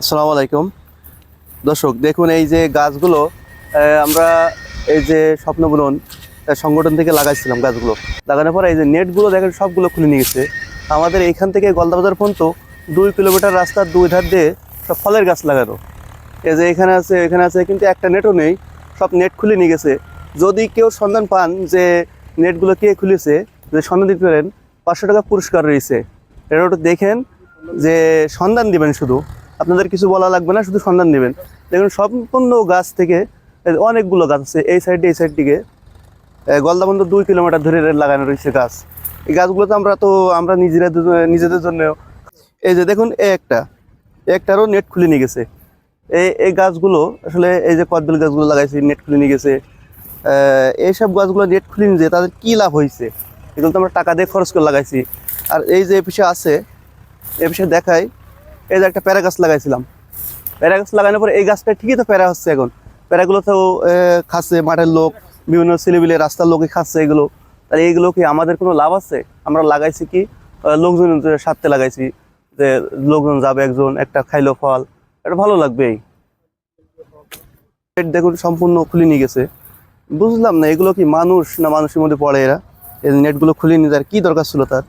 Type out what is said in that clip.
আসসালামু আলাইকুম। দর্শক, দেখুন এই যে গাছগুলো আমরা এই যে স্বপ্নবুনন সংগঠন থেকে লাগাইছিলাম গাছগুলো। লাগানোর পরে এই যে নেটগুলো দেখেন, সবগুলো খুলে নিয়ে গেছে। আমাদের এইখান থেকে গলদাবাজার পর্যন্ত দুই কিলোমিটার রাস্তার দুই ধার দিয়ে সব ফলের গাছ লাগানো। এই যে এখানে আছে এখানে আছে, কিন্তু একটা নেটও নেই, সব নেট খুলে নিয়ে গেছে। যদি কেউ সন্ধান পান যে নেটগুলো কে খুলেছে, যে সন্ধান দিতে পারেন, পাঁচশো টাকা পুরস্কার রয়েছে। এটা একটু দেখেন, যে সন্ধান দিবেন শুধু। আপনাদের কিছু বলা লাগবে না, শুধু সন্ধান দিবেন। দেখুন, সম্পূর্ণ গাছ থেকে অনেকগুলো গাছ আছে, এই সাইডে এই সাইড দিকে। গলদাবন্ধ দুই কিলোমিটার ধরে লাগানো রয়েছে গাছ। এই গাছগুলো তো আমরা তো, আমরা নিজেরা নিজেদের জন্য এই যে দেখুন, এ একটা। একটারও নেট খুলে নিয়ে গেছে। এই এই গাছগুলো, আসলে এই যে কদবেল গাছগুলো লাগাইছে নেট খুলে নিয়ে গেছে। এইসব গাছগুলো নেট খুলে নিয়ে তাদের কী লাভ হয়েছে এগুলো তো আমরা টাকা দিয়ে খরচ করে লাগাইছি। আর এই যে এপিসে আছে এপিসে দেখাই এই যে একটা প্যারা গাছ লাগাইছিলাম। প্যারা গাছ লাগানোর পরে এই গাছটা ঠিকই তো প্যারা হচ্ছে এখন। প্যারাগুলো তো খাচ্ছে মাঠের লোক বিভিন্ন ছেলেবিলে রাস্তার লোকই খাচ্ছে এগুলো। তাহলে এইগুলো কি আমাদের কোনো লাভ আছে? আমরা লাগাইছি কি? আহ, লোকজনের স্বার্থে লাগাইছি যে লোকজন যাবে একজন একটা খাইলো ফল। এটা ভালো লাগবেই। পেট দেখুন সম্পূর্ণ খুলে নিয়ে গেছে। বুঝলাম না এগুলো কি মানুষ না মানুষের মধ্যে পড়ে এরা? এই নেটগুলো খুলে নিয়ে যাওয়ার কি দরকার ছিল তার?